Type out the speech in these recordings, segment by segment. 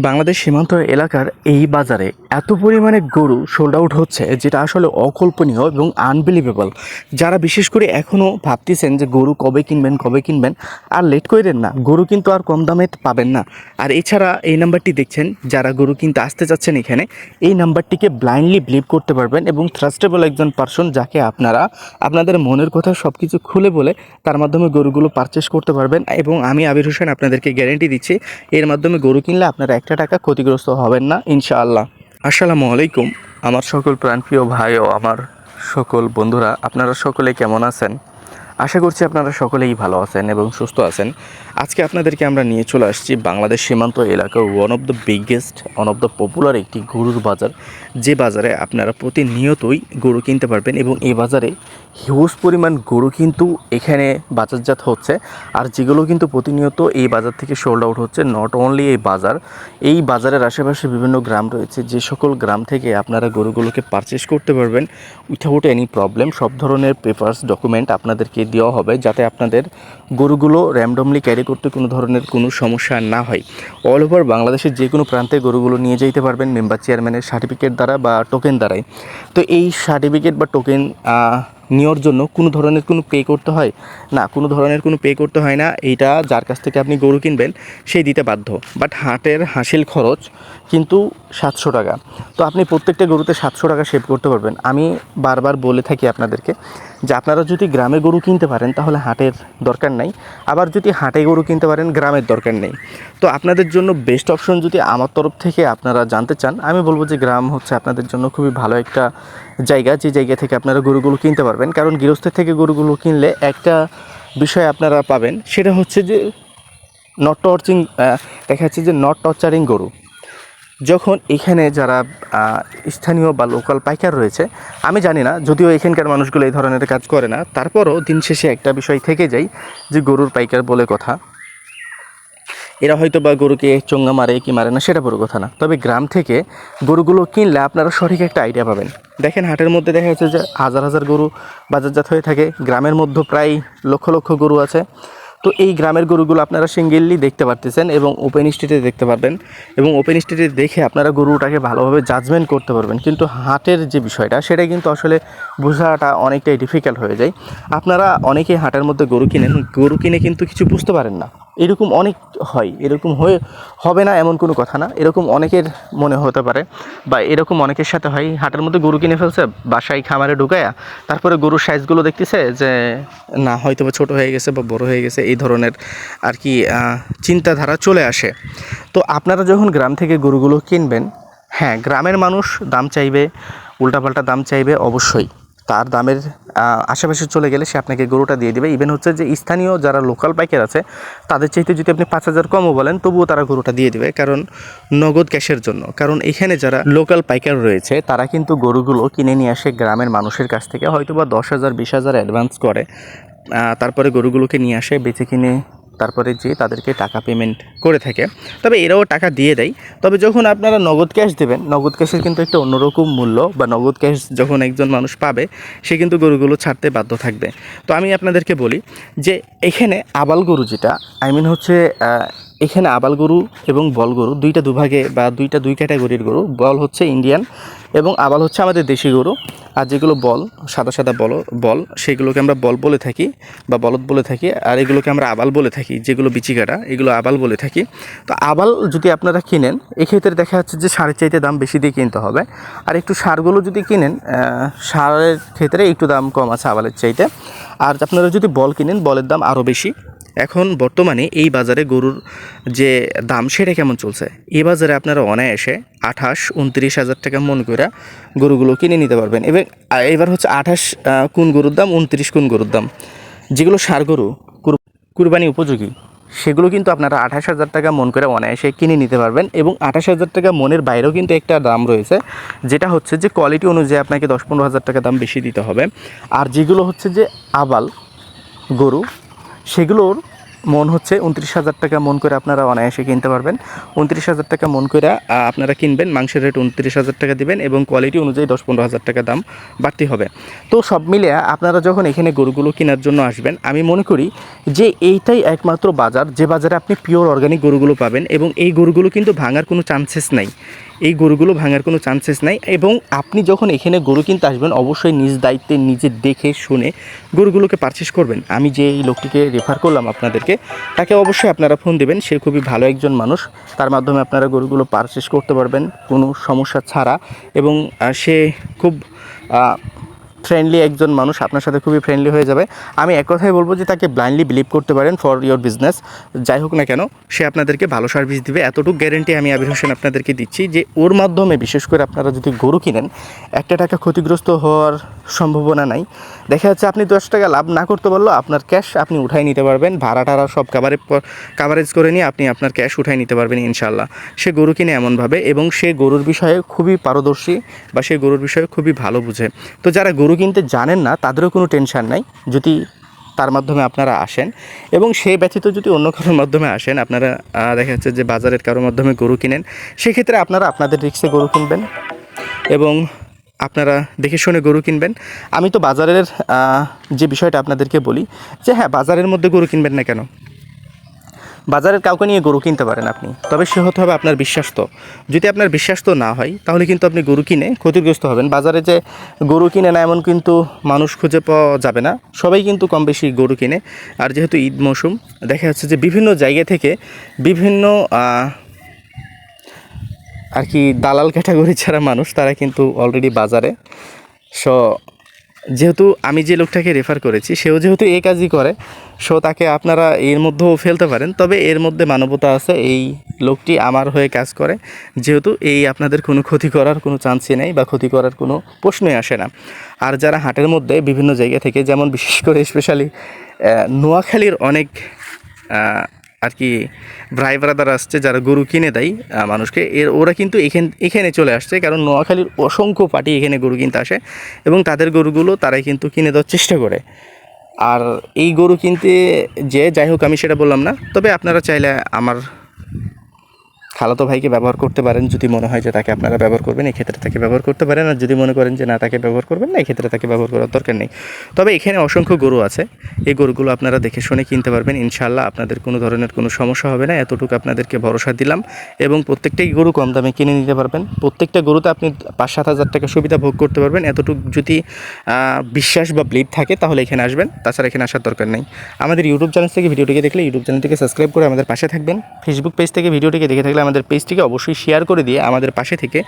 বাংলাদেশ সীমান্ত এলাকার এই বাজারে এত পরিমাণে গরু সোল্ড আউট হচ্ছে যেটা আসলে অকল্পনীয় এবং আনবিলিভেবল যারা বিশেষ করে এখনও ভাবতেছেন যে গরু কবে কিনবেন কবে কিনবেন, আর লেট করেন না, গরু কিন্তু আর কম দামে পাবেন না। আর এছাড়া এই নাম্বারটি দেখছেন, যারা গরু কিনতে আসতে চাচ্ছেন এখানে, এই নাম্বারটিকে ব্লাইন্ডলি বিলিভ করতে পারবেন এবং ট্রাস্টেবল একজন পার্সন যাকে আপনারা আপনাদের মনের কথা সব কিছু খুলে বলে তার মাধ্যমে গরুগুলো পারচেস করতে পারবেন এবং আমি আবির হোসেন আপনাদেরকে গ্যারেন্টি দিচ্ছি, এর মাধ্যমে গরু কিনলে আপনারা একটা টাকা ক্ষতিগ্রস্ত হবেন না, ইনশাআল্লাহ। আসসালামু আলাইকুম। আমার সকল প্রাণপ্রিয় ভাই ও আমার সকল বন্ধুরা, আপনারা সকলে কেমন আছেন? আশা করছি আপনারা সকলেই ভালো আছেন এবং সুস্থ আছেন। আজকে আপনাদেরকে আমরা নিয়ে চলে আসছি বাংলাদেশ সীমান্ত এলাকার one of the biggest one of the popular একটি গরুর বাজার। যে বাজারে আপনারা প্রতিনিয়তই গরু কিনতে পারবেন এবং এই বাজারে হিউজ পরিমাণ গরু কিন্তু এখানে বাজারজাত হচ্ছে। আর যেগুলো কিন্তু প্রতিনিয়ত এই বাজার থেকে সোল্ড আউট হচ্ছে নট অনলি এই বাজার, এই বাজারের আশেপাশে বিভিন্ন গ্রাম রয়েছে। যে সকল গ্রাম থেকে আপনারা গরুগুলোকে পারচেস করতে পারবেন উইথাউট এনি প্রবলেম সব ধরনের পেপারস ডকুমেন্ট আপনাদেরকে দেওয়া হবে যাতে আপনাদের গরুগুলো র্যান্ডমলি ক্যারি করতে কোনো ধরনের কোনো সমস্যা না হয়। অল ওভার বাংলাদেশের যে কোনো প্রান্তে গরুগুলো নিয়ে যেতে পারবেন মেম্বার চেয়ারম্যানের সার্টিফিকেট দ্বারা বা টোকেন দ্বারাই। তো এই সার্টিফিকেট বা টোকেন নেওয়ার জন্য কোনো ধরনের কোনো পে করতে হয়? না, কোনো ধরনের কোনো পে করতে হয় না। এইটা যার কাছ থেকে আপনি গরু কিনবেন, সেই দিতে বাধ্য। বাট হাটের হাসিল খরচ কিন্তু সাতশো টাকা। তো আপনি প্রত্যেকটা গরুতে সাতশো টাকা সেভ করতে পারবেন। আমি বারবার বলে থাকি আপনাদেরকে যে আপনারা যদি গ্রামে গরু কিনতে পারেন, তাহলে হাটের দরকার নাই। আবার যদি হাটে গরু কিনতে পারেন, গ্রামের দরকার নেই। তো আপনাদের জন্য বেস্ট অপশন যদি আমার তরফ থেকে আপনারা জানতে চান, আমি বলব যে গ্রাম হচ্ছে আপনাদের জন্য খুবই ভালো একটা জায়গা। যে জায়গা থেকে আপনারা গরুগুলো কিনতে পারবেন। কারণ গৃহস্থের থেকে গরুগুলো কিনলে একটা বিষয় আপনারা পাবেন, সেটা হচ্ছে যে নট টর্চিং দেখা যাচ্ছে যে নট টর্চারিং গরু। যখন এখানে যারা স্থানীয় বা লোকাল পাইকার রয়েছে, আমি জানি না, যদিও এখানকার মানুষগুলো এই ধরনের কাজ করে না, তারপরও দিন শেষে একটা বিষয় থেকে যায় যে গরুর পাইকার বলে কথা। এরা হয়তো বা গরুকে চোঙ্গা মারে কি মারে না, সেটা বড় কথা না। তবে গ্রাম থেকে গরুগুলো কিনলে আপনারা সঠিক একটা আইডিয়া পাবেন। দেখেন, হাটের মধ্যে দেখা যাচ্ছে যে হাজার হাজার গরু বাজারজাত হয়ে থাকে। গ্রামের মধ্যে প্রায় লক্ষ লক্ষ গরু আছে। তো এই গ্রামের গরুগুলো আপনারা সিঙ্গেললি দেখতে পারতেছেন এবং ওপেন স্ট্রিটে দেখতে পারবেন এবং ওপেন স্ট্রিটে দেখে আপনারা গরুটাকে ভালোভাবে জাজমেন্ট করতে পারবেন। কিন্তু হাটের যে বিষয়টা, সেটা কিন্তু আসলে বোঝাটা অনেকটাই ডিফিকাল্ট হয়ে যায়। আপনারা অনেকেই হাটের মধ্যে গরু কিনেন, গরু কিনে কিন্তু কিছু বুঝতে পারেন না। এরকম অনেক হয়, এরকম হয়ে, হবে না এমন কোনো কথা না। এরকম অনেকের মনে হতে পারে বা এরকম অনেকের সাথে হয়, হাটের মধ্যে গরু কিনে ফেলছে, বাসায় খামারে ঢুকায়া, তারপরে গরুর সাইজগুলো দেখতেছে যে, না, হয়তো বা ছোটো হয়ে গেছে বা বড় হয়ে গেছে, এই ধরনের আর কি চিন্তাধারা চলে আসে। তো আপনারা যখন গ্রাম থেকে গরুগুলো কিনবেন হ্যাঁ গ্রামের মানুষ দাম চাইবে, উল্টাপাল্টা দাম চাইবে অবশ্যই। তার দামের আশেপাশে চলে গেলে সে আপনাকে গরুটা দিয়ে দেবে। ইভেন হচ্ছে যে স্থানীয় যারা লোকাল পাইকার আছে, তাদের চাইতে যদি আপনি পাঁচ হাজার কমও বলেন, তবুও তারা গরুটা দিয়ে দেবে, কারণ নগদ ক্যাশের জন্য। কারণ এখানে যারা লোকাল পাইকার রয়েছে, তারা কিন্তু গরুগুলো কিনে নিয়ে আসে গ্রামের মানুষের কাছ থেকে হয়তো বা দশ হাজার, বিশ হাজার অ্যাডভান্স করে। তারপরে গরুগুলোকে নিয়ে আসে, বেঁচে কিনে তারপরে যে তাদেরকে টাকা পেমেন্ট করে থাকে, তবে এরাও টাকা দিয়ে দেয়। তবে যখন আপনারা নগদ ক্যাশ দেবেন, নগদ ক্যাশের কিন্তু একটা অন্যরকম মূল্য, বা নগদ ক্যাশ যখন একজন মানুষ পাবে, সে কিন্তু গরুগুলো ছাড়তে বাধ্য থাকবে। তো আমি আপনাদেরকে বলি যে, এখানে আবাল গরু যেটা আই মিন হচ্ছে এখানে আবাল গরু এবং বল গরু, দুইটা দুভাগে বা দুইটা দুই ক্যাটাগরির গরু। বল হচ্ছে ইন্ডিয়ান এবং আবাল হচ্ছে আমাদের দেশি গরু। আর যেগুলো বল, সাদা সাদা বল বল, সেগুলোকে আমরা বল বলে থাকি বা বলদ বলে থাকি। আর এগুলোকে আমরা আবাল বলে থাকি, যেগুলো বিচি কাটা, এগুলো আবাল বলে থাকি। তো আবাল যদি আপনারা কিনেন, এক্ষেত্রে দেখা যাচ্ছে যে সারের চাইতে দাম বেশি দিয়ে কিনতে হবে। আর একটু সারগুলো যদি কিনেন সারের ক্ষেত্রে একটু দাম কম আছে আবালের চাইতে। আর আপনারা যদি বল কিনেন, বলের দাম আরও বেশি। এখন বর্তমানে এই বাজারে গরুর যে দাম, সেটা কেমন চলছে? এই বাজারে আপনারা অনায়াসে আঠাশ, উনত্রিশ হাজার টাকা মন করে গরুগুলো কিনে নিতে পারবেন। এবং এবার হচ্ছে আঠাশ কোন গরুর দাম, উনত্রিশ কোন গরুর দাম? যেগুলো সার গরু, কুর- কুরবানি উপযোগী, সেগুলো কিন্তু আপনারা আঠাশ হাজার টাকা মন করে অনায়াসে কিনে নিতে পারবেন এবং আঠাশ হাজার টাকা মনের বাইরেও কিন্তু একটা দাম রয়েছে, যেটা হচ্ছে যে কোয়ালিটি অনুযায়ী আপনাকে দশ পনেরো হাজার টাকা দাম বেশি দিতে হবে। আর যেগুলো হচ্ছে যে আবাল গরু সেগুলোর মন হচ্ছে উনত্রিশ হাজার টাকা মন করে আপনারা অনায়াসে কিনতে পারবেন। উনত্রিশ হাজার টাকা মন করে আপনারা কিনবেন, মাংসের রেট উনত্রিশ হাজার টাকা দেবেন এবং কোয়ালিটি অনুযায়ী দশ পনেরো হাজার টাকা দাম বাড়তি হবে। তো সব মিলিয়ে আপনারা যখন এখানে গরুগুলো কেনার জন্য আসবেন, আমি মনে করি যে এইটাই একমাত্র বাজার, যে বাজারে আপনি পিওর অর্গানিক গরুগুলো পাবেন এবং এই গরুগুলো কিন্তু ভাঙার কোনো চান্সেস নাই। এই গরুগুলো ভাঙার কোনো চান্সেস নাই এবং আপনি যখন এখানে গরু কিনতে আসবেন, অবশ্যই নিজ দায়িত্বে নিজে দেখে শুনে গরুগুলোকে পারচেস করবেন। আমি যে এই লোকটিকে রেফার করলাম আপনাদেরকে, তাকে অবশ্যই আপনারা ফোন দেবেন। সে খুবই ভালো একজন মানুষ। তার মাধ্যমে আপনারা গরুগুলো পারচেস করতে পারবেন, কোনো সমস্যা ছাড়া। এবং সে খুব ফ্রেন্ডলি একজন মানুষ আপনার সাথে খুবই ফ্রেন্ডলি হয়ে যাবে। আমি এক কথাই বলব যে তাকে ব্লাইন্ডলি বিলিভ করতে পারেন ফর ইয়োর বিজনেস যাই হোক না কেন, সে আপনাদেরকে ভালো সার্ভিস দিবে। এতটুকু গ্যারেন্টি আমি আবির হোসেন আপনাদেরকে দিচ্ছি যে ওর মাধ্যমে বিশেষ করে আপনারা যদি গরু কিনেন, একটা টাকা ক্ষতিগ্রস্ত হওয়ার সম্ভাবনা নাই। দেখা যাচ্ছে আপনি দশ টাকা লাভ না করতে পারলেও আপনার ক্যাশ আপনি উঠাই নিতে পারবেন। ভাড়া টাড়া সব কাভারে কাভারেজ করে নিয়ে আপনি আপনার ক্যাশ উঠাই নিতে পারবেন ইনশাল্লাহ সে গরু কিনে এমনভাবে এবং সে গরুর বিষয়ে খুবই পারদর্শী বা সে গরুর বিষয়ে খুবই ভালো বুঝে। তো যারা গরু কিনতে জানেন না, তাদেরও কোনো টেনশন নাই, যদি তার মাধ্যমে আপনারা আসেন। এবং সেই ব্যতীত যদি অন্য কারোর মাধ্যমে আসেন, আপনারা দেখা যাচ্ছে যে বাজারের কারোর মাধ্যমে গরু কিনেন, সেক্ষেত্রে আপনারা আপনাদের রিক্সে গরু কিনবেন এবং আপনারা দেখে শুনে গরু কিনবেন। আমি তো বাজারের যে বিষয়টা আপনাদেরকে বলি, যে হ্যাঁ বাজারের মধ্যে গরু কিনবেন না কেন? বাজারের কাউকে নিয়ে গরু কিনতে পারেন আপনি। তবে সে হতে হবে আপনার বিশ্বাস্ত। যদি আপনার বিশ্বাস্ত না হয়, তাহলে কিন্তু আপনি গরু কিনে ক্ষতিগ্রস্ত হবেন। বাজারে যে গরু কিনে না, এমন কিন্তু মানুষ খুঁজে পাওয়া যাবে না। সবাই কিন্তু কম বেশি গরু কিনে। আর যেহেতু ঈদ মৌসুম, দেখা যাচ্ছে যে বিভিন্ন জায়গা থেকে বিভিন্ন আর কি দালাল ক্যাটাগরি ছাড়া মানুষ, তারা কিন্তু অলরেডি বাজারে। সো যেহেতু আমি যে লোকটাকে রেফার করেছি, সেও যেহেতু এই কাজই করে সো তাকে আপনারা এর মধ্যেও ফেলতে পারেন। তবে এর মধ্যে মানবতা আছে, এই লোকটি আমার হয়ে কাজ করে। যেহেতু এই আপনাদের কোনো ক্ষতি করার কোনো চান্সই নেই বা ক্ষতি করার কোনো প্রশ্নই আসে না। আর যারা হাটের মধ্যে বিভিন্ন জায়গা থেকে, যেমন বিশেষ করে স্পেশালি নোয়াখালীর অনেক আর কি ভাই ব্রাদার আসছে, যারা গরু কিনে দেয় মানুষকে, এর ওরা কিন্তু এখান, এখানে চলে আসছে। কারণ নোয়াখালীর অসংখ্য পার্টি এখানে গরু কিনতে আসে এবং তাদের গরুগুলো তারাই কিন্তু কিনে দেওয়ার চেষ্টা করে। আর এই গরু কিনতে যে, যাই হোক আমি সেটা বললাম না, তবে আপনারা চাইলে আমার খালাতো ভাইকে ব্যবহার করতে পারেন যদি মনে হয় যে তাকে আপনারা ব্যবহার করবেন, এই ক্ষেত্রে তাকে ব্যবহার করতে পারেন। আর যদি মনে করেন যে না, তাকে ব্যবহার করবেন না, এই ক্ষেত্রে তাকে ব্যবহার করার দরকার নেই। তবে এখানে অসংখ্য গরু আছে। এই গরুগুলো আপনারা দেখে শুনে কিনতে পারবেন। ইনশাল্লাহ আপনাদের কোনো ধরনের কোনো সমস্যা হবে না। এতটুকু আপনাদেরকে ভরসা দিলাম। এবং প্রত্যেকটাই গরু কম দামে কিনে নিতে পারবেন। প্রত্যেকটা গরুতে আপনি পাঁচ সাত হাজার টাকা সুবিধা ভোগ করতে পারবেন। এতটুকু যদি বিশ্বাস বা ব্লিড থাকে, তাহলে এখানে আসবেন। তাছাড়া এখানে আসার দরকার নেই। আমাদের ইউটিউব চ্যানেল থেকে ভিডিওটিকে দেখলে ইউটিউব চ্যানেলটিকে সাবস্ক্রাইব করে আমাদের পাশে থাকবেন। ফেসবুক পেজ থেকে ভিডিওটিকে দেখে থাকলে আমাদের পেজটিকে অবশ্যই শেয়ার করে দিয়ে আমাদের পাশে থেকে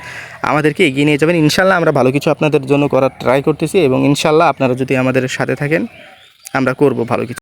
আমাদেরকে এগিয়ে নিয়ে যাবেন। ইনশাল্লাহ আমরা ভালো কিছু আপনাদের জন্য করার ট্রাই করতেছি এবং ইনশাল্লাহ আপনারা যদি আমাদের সাথে থাকেন, আমরা করব ভালো কিছু।